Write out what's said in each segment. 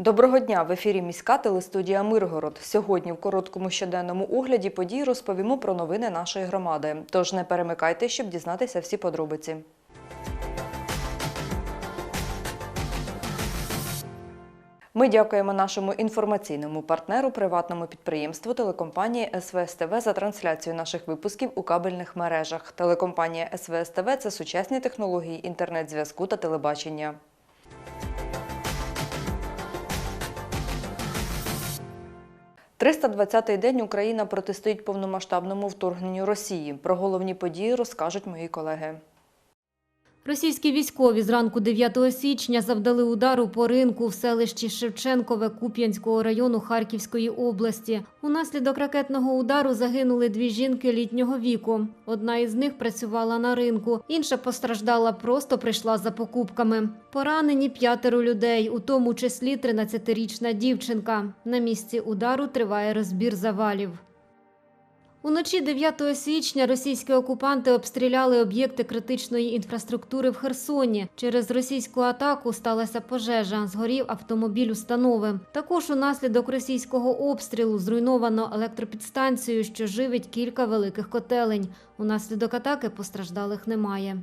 Доброго дня! В ефірі міська телестудія Миргород. Сьогодні в короткому щоденному огляді подій розповімо про новини нашої громади. Тож не перемикайте, щоб дізнатися всі подробиці. Ми дякуємо нашому інформаційному партнеру, приватному підприємству телекомпанії СВСТВ за трансляцію наших випусків у кабельних мережах. Телекомпанія СВСТВ – це сучасні технології інтернет-зв'язку та телебачення. «320-й день Україна протистоїть повномасштабному вторгненню Росії. Про головні події розкажуть мої колеги. Російські військові зранку 9 січня завдали удару по ринку в селищі Шевченкове Куп'янського району Харківської області. Унаслідок ракетного удару загинули дві жінки літнього віку. Одна із них працювала на ринку, інша постраждала, просто прийшла за покупками. Поранені п'ятеро людей, у тому числі 13-річна дівчинка. На місці удару триває розбір завалів. Уночі 9 січня російські окупанти обстріляли об'єкти критичної інфраструктури в Херсоні. Через російську атаку сталася пожежа. Згорів автомобіль установи. Також унаслідок російського обстрілу зруйновано електропідстанцію, що живить кілька великих котелень. Унаслідок атаки постраждалих немає.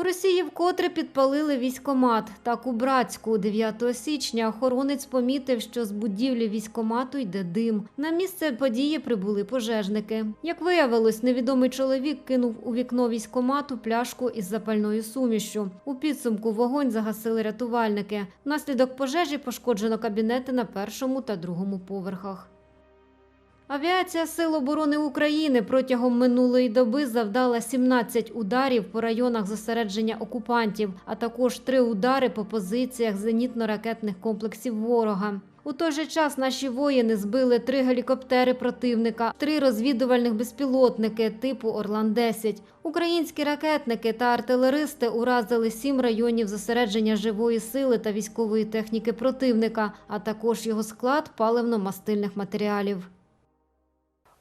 У Росії вкотре підпалили військомат. Так у Братську 9 січня охоронець помітив, що з будівлі військомату йде дим. На місце події прибули пожежники. Як виявилось, невідомий чоловік кинув у вікно військомату пляшку із запальною сумішшю. У підсумку вогонь загасили рятувальники. Внаслідок пожежі пошкоджено кабінети на першому та другому поверхах. Авіація Сил оборони України протягом минулої доби завдала 17 ударів по районах зосередження окупантів, а також три удари по позиціях зенітно-ракетних комплексів ворога. У той же час наші воїни збили три гелікоптери противника, три розвідувальних безпілотники типу Орлан-10. Українські ракетники та артилеристи уразили сім районів зосередження живої сили та військової техніки противника, а також його склад паливно-мастильних матеріалів.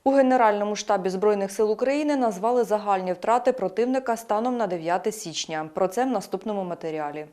У Генеральному штабі Збройних сил України назвали загальні втрати противника станом на 9 січня. Про це в наступному матеріалі.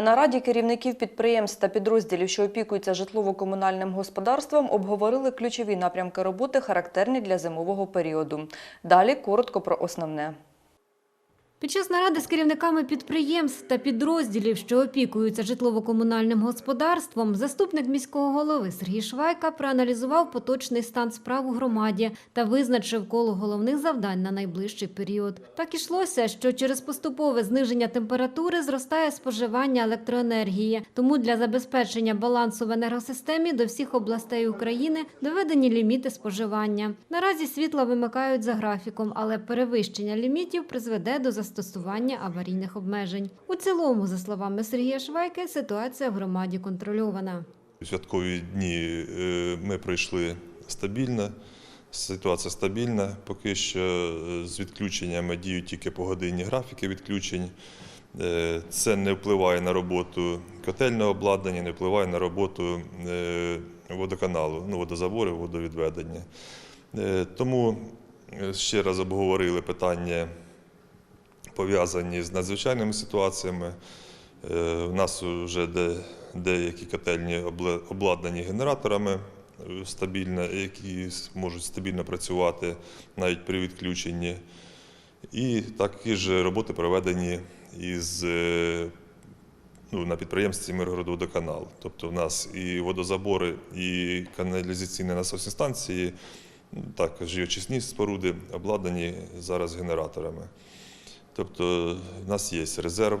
На нараді керівників підприємств та підрозділів, що опікуються житлово-комунальним господарством, обговорили ключові напрямки роботи, характерні для зимового періоду. Далі коротко про основне. Під час наради з керівниками підприємств та підрозділів, що опікуються житлово-комунальним господарством, заступник міського голови Сергій Швайка проаналізував поточний стан справ у громаді та визначив коло головних завдань на найближчий період. Так ішлося, що через поступове зниження температури зростає споживання електроенергії. Тому для забезпечення балансу в енергосистемі до всіх областей України доведені ліміти споживання. Наразі світла вимикають за графіком, але перевищення лімітів призведе до застосування аварійних обмежень. У цілому, за словами Сергія Швайки, ситуація в громаді контрольована. Святкові дні е, ми пройшли стабільно, ситуація стабільна. Поки що е, з відключеннями діють тільки погодинні графіки відключень. Е, Це не впливає на роботу котельного обладнання, не впливає на роботу водоканалу, ну, водозаборів, водовідведення. Тому ще раз обговорили питання, пов'язані з надзвичайними ситуаціями. Е, У нас вже де, деякі котельні обладнані генераторами е, стабільна, які можуть стабільно працювати навіть при відключенні. І такі ж роботи проведені із е, ну, на підприємстві Миргородводоканал. Тобто в нас і водозабори, і каналізаційні насосні станції, також і очисні споруди обладнані зараз генераторами. Тобто в нас є резерв,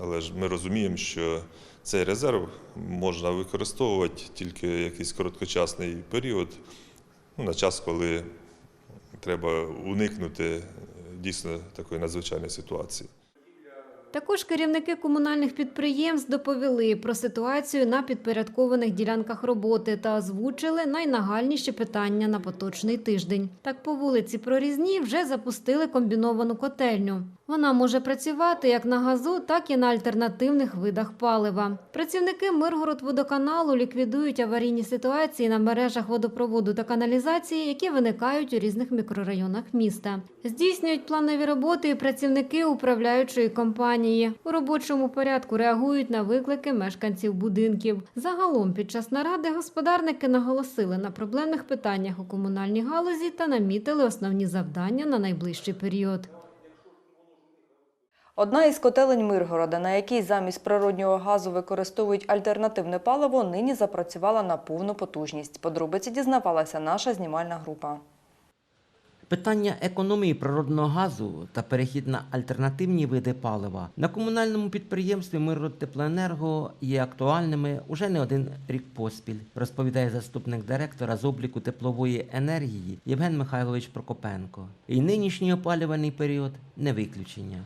але ж ми розуміємо, що цей резерв можна використовувати тільки якийсь короткочасний період, ну, на час, коли треба уникнути е, дійсно такої надзвичайної ситуації. Також керівники комунальних підприємств доповіли про ситуацію на підпорядкованих ділянках роботи та озвучили найнагальніші питання на поточний тиждень. Так по вулиці Прорізні вже запустили комбіновану котельню. Вона може працювати як на газу, так і на альтернативних видах палива. Працівники Миргородводоканалу ліквідують аварійні ситуації на мережах водопроводу та каналізації, які виникають у різних мікрорайонах міста. Здійснюють планові роботи і працівники управляючої компанії. У робочому порядку реагують на виклики мешканців будинків. Загалом під час наради господарники наголосили на проблемних питаннях у комунальній галузі та намітили основні завдання на найближчий період. Одна із котелень Миргорода, на якій замість природнього газу використовують альтернативне паливо, нині запрацювала на повну потужність. Подробиці дізнавалася наша знімальна група. Питання економії природного газу та перехід на альтернативні види палива на комунальному підприємстві Мирродтеплоенерго є актуальними уже не один рік поспіль, розповідає заступник директора з обліку теплової енергії Євген Михайлович Прокопенко. І нинішній опалювальний період не виключення.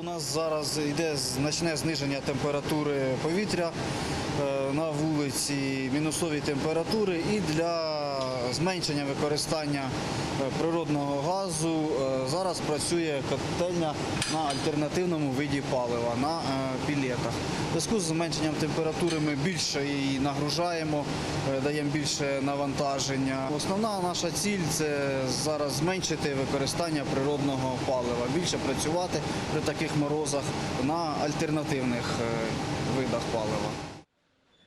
У нас зараз йде значне зниження температури повітря е, на вулиці, мінусові температури і для зменшення використання е, природного газу е, зараз працює котельня на альтернативному виді палива на пілетах. В зв'язку з зменшенням температури ми більше її нагружаємо, даємо більше навантаження. Основна наша ціль це зараз зменшити використання природного палива, більше працювати при таких морозах на альтернативних е, видах палива.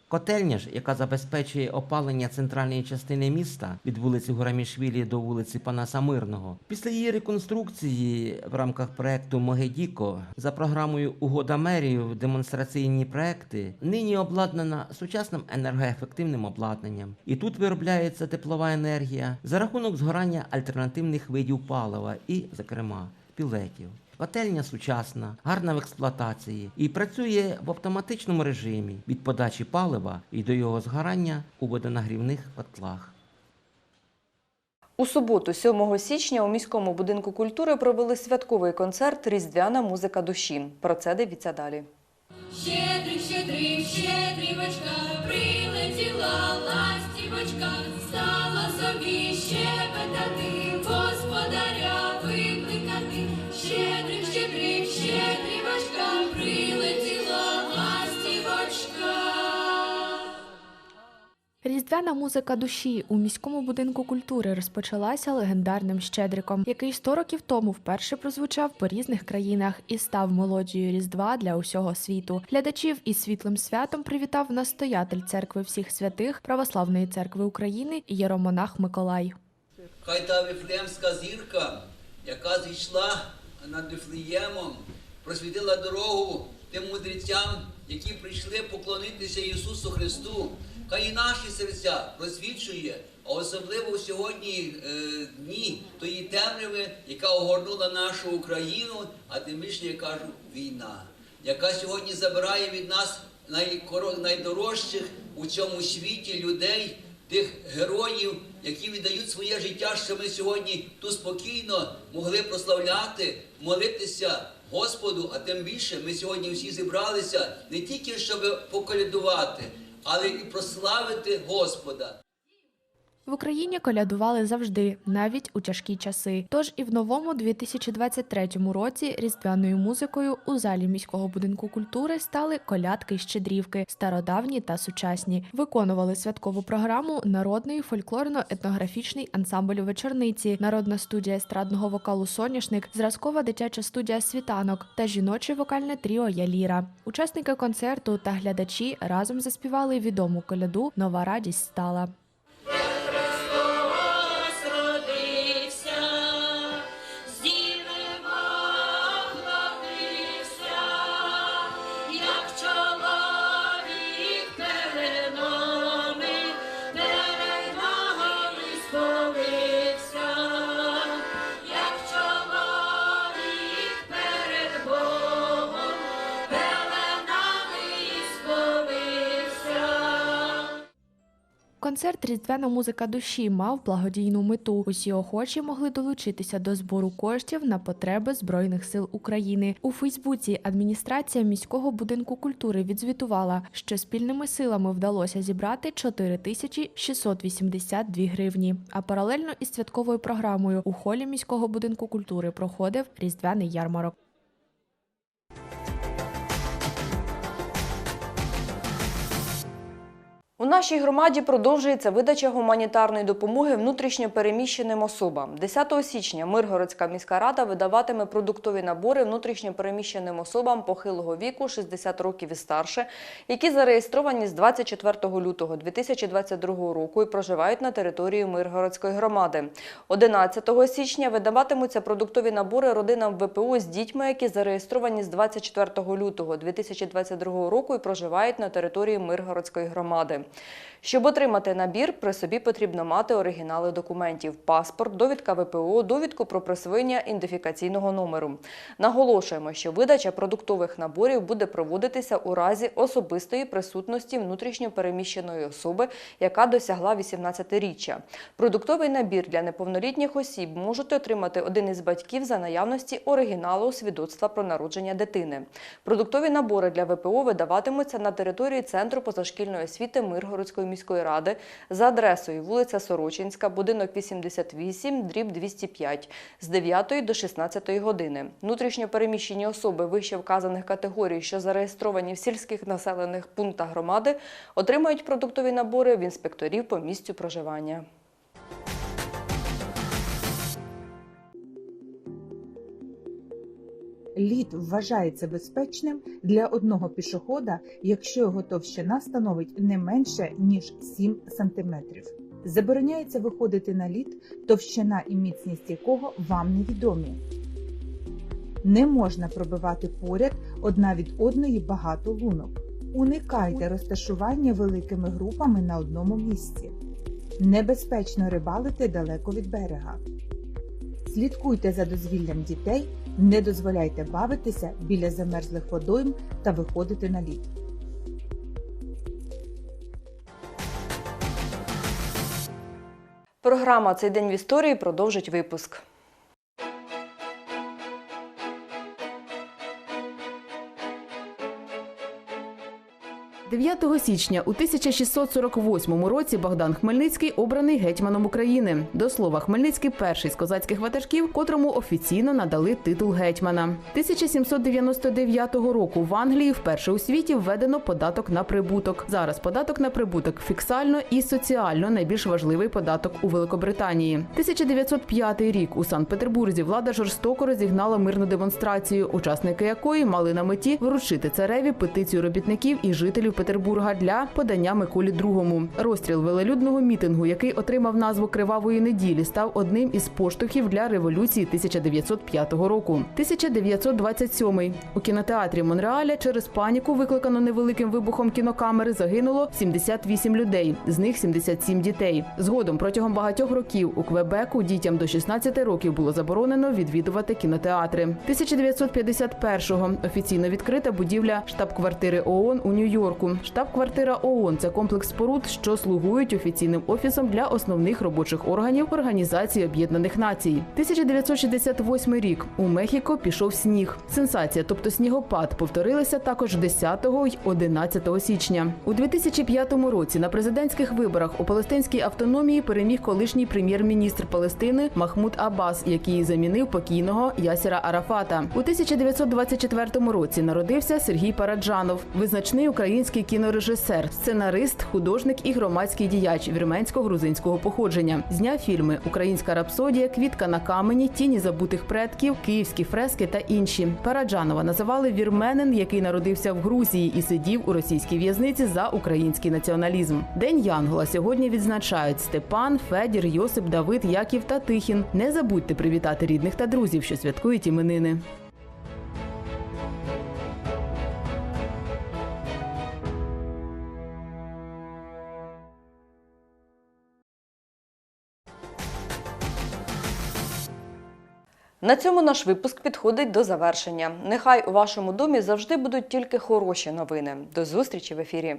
Котельня ж, яка забезпечує опалення центральної частини міста від вулиці Гурамішвілі до вулиці Панаса Мирного, після її реконструкції в рамках проекту Могедіко за програмою Угода мерію демонстраційні проекти нині обладнана сучасним енергоефективним обладнанням. І тут виробляється теплова енергія за рахунок згорання альтернативних видів палива і, зокрема, пілетів. Котельня сучасна, гарна в експлуатації і працює в автоматичному режимі від подачі палива і до його згорання у водонагрівних котлах. У суботу, 7 січня, у міському будинку культури провели святковий концерт Різдвяна музика душі. Про це дивіться далі. Щедрик, щедрик, щедрівочка, прилетіла ластівочка, стала собі щебетати, господаря Різдвяна музика душі у міському будинку культури розпочалася легендарним щедриком, який 100 років тому вперше прозвучав по різних країнах і став мелодією Різдва для усього світу. Глядачів із світлим святом привітав настоятель церкви всіх святих Православної церкви України Єромонах Миколай. Хай та вифлеємська зірка, яка зійшла над Вифлеємом, просвітила дорогу тим мудрецям, які прийшли поклонитися Ісусу Христу. Хай і наші серця просвічує, а особливо в сьогодні е, дні тої темряви, яка огорнула нашу Україну, а тим більше я кажу війна, яка сьогодні забирає від нас найдорожчих у цьому світі людей, тих героїв, які віддають своє життя, що ми сьогодні тут спокійно могли прославляти, молитися Господу, а тим більше ми сьогодні всі зібралися не тільки щоб поколядувати, але і прославити Господа. В Україні колядували завжди, навіть у тяжкі часи. Тож і в новому 2023 році різдвяною музикою у залі міського будинку культури стали колядки щедрівки, стародавні та сучасні. Виконували святкову програму народний фольклорно-етнографічний ансамбль вечорниці, народна студія естрадного вокалу Соняшник, зразкова дитяча студія Світанок та жіноче вокальне тріо Яліра. Учасники концерту та глядачі разом заспівали відому коляду Нова радість стала. Концерт Різдвяна музика душі мав благодійну мету. Усі охочі могли долучитися до збору коштів на потреби Збройних сил України. У Фейсбуці адміністрація міського будинку культури відзвітувала, що спільними силами вдалося зібрати 4682 гривні. А паралельно із святковою програмою у холі міського будинку культури проходив різдвяний ярмарок. У нашій громаді продовжується видача гуманітарної допомоги внутрішньо переміщеним особам. 10 січня Миргородська міська рада видаватиме продуктові набори внутрішньо переміщеним особам похилого віку 60 років і старше, які зареєстровані з 24 лютого 2022 року і проживають на території Миргородської громади. 11 січня видаватимуться продуктові набори родинам ВПО з дітьми, які зареєстровані з 24 лютого 2022 року і проживають на території Миргородської громади. え? Щоб отримати набір, при собі потрібно мати оригінали документів: паспорт, довідка ВПО, довідку про присвоєння ідентифікаційного номеру. Наголошуємо, що видача продуктових наборів буде проводитися у разі особистої присутності внутрішньо переміщеної особи, яка досягла 18-річчя. Продуктовий набір для неповнолітніх осіб можуть отримати один із батьків за наявності оригіналу свідоцтва про народження дитини. Продуктові набори для ВПО видаватимуться на території Центру позашкільної освіти Миргородської міської ради за адресою вулиця Сорочинська, будинок 88, дріб 205 з 9 до 16 години. Внутрішньо переміщені особи вище вказаних категорій, що зареєстровані в сільських населених пунктах громади, отримають продуктові набори в інспекторів по місцю проживання. Лід вважається безпечним для одного пішохода, якщо його товщина становить не менше ніж 7 см. Забороняється виходити на лід, товщина і міцність якого вам невідомі. Не можна пробивати поряд одна від одної багато лунок. Уникайте розташування великими групами на одному місці. Небезпечно рибалити далеко від берега. Слідкуйте за дозвіллям дітей, не дозволяйте бавитися біля замерзлих водойм та виходити на лід. Програма Цей день в історії продовжить випуск. 9 січня у 1648 році Богдан Хмельницький обраний гетьманом України. До слова, Хмельницький перший з козацьких ватажків, котрому офіційно надали титул гетьмана. 1799 року в Англії вперше у світі введено податок на прибуток. Зараз податок на прибуток фіксально і соціально найбільш важливий податок у Великобританії. 1905 рік у Санкт-Петербурзі влада жорстоко розігнала мирну демонстрацію, учасники якої мали на меті вручити цареві петицію робітників і жителів Петербурга для подання Миколі II. Розстріл велелюдного мітингу, який отримав назву Кривавої неділі, став одним із поштовхів для революції 1905 року. 1927 у кінотеатрі Монреаля через паніку, викликану невеликим вибухом кінокамери, загинуло 78 людей, з них 77 дітей. Згодом протягом багатьох років у Квебеку дітям до 16 років було заборонено відвідувати кінотеатри. 1951-го офіційно відкрита будівля штаб-квартири ООН у Нью-Йорку. Штаб-квартира ООН – це комплекс споруд, що слугують офіційним офісом для основних робочих органів Організації Об'єднаних Націй. 1968 рік у Мехіко пішов сніг. Сенсація, тобто снігопад, повторилася також 10 й 11 січня. У 2005 році на президентських виборах у палестинській автономії переміг колишній прем'єр-міністр Палестини Махмуд Аббас, який замінив покійного Ясіра Арафата. У 1924 році народився Сергій Параджанов, визначний український кінорежисер, сценарист, художник і громадський діяч вірменсько-грузинського походження. Зняв фільми Українська рапсодія, Квітка на камені, Тіні забутих предків, Київські фрески та інші. Параджанова називали вірменин, який народився в Грузії і сидів у російській в'язниці за український націоналізм. День Янгола сьогодні відзначають Степан, Федір, Йосип, Давид, Яків та Тихін. Не забудьте привітати рідних та друзів, що святкують іменини. На цьому наш випуск підходить до завершення. Нехай у вашому домі завжди будуть тільки хороші новини. До зустрічі в ефірі.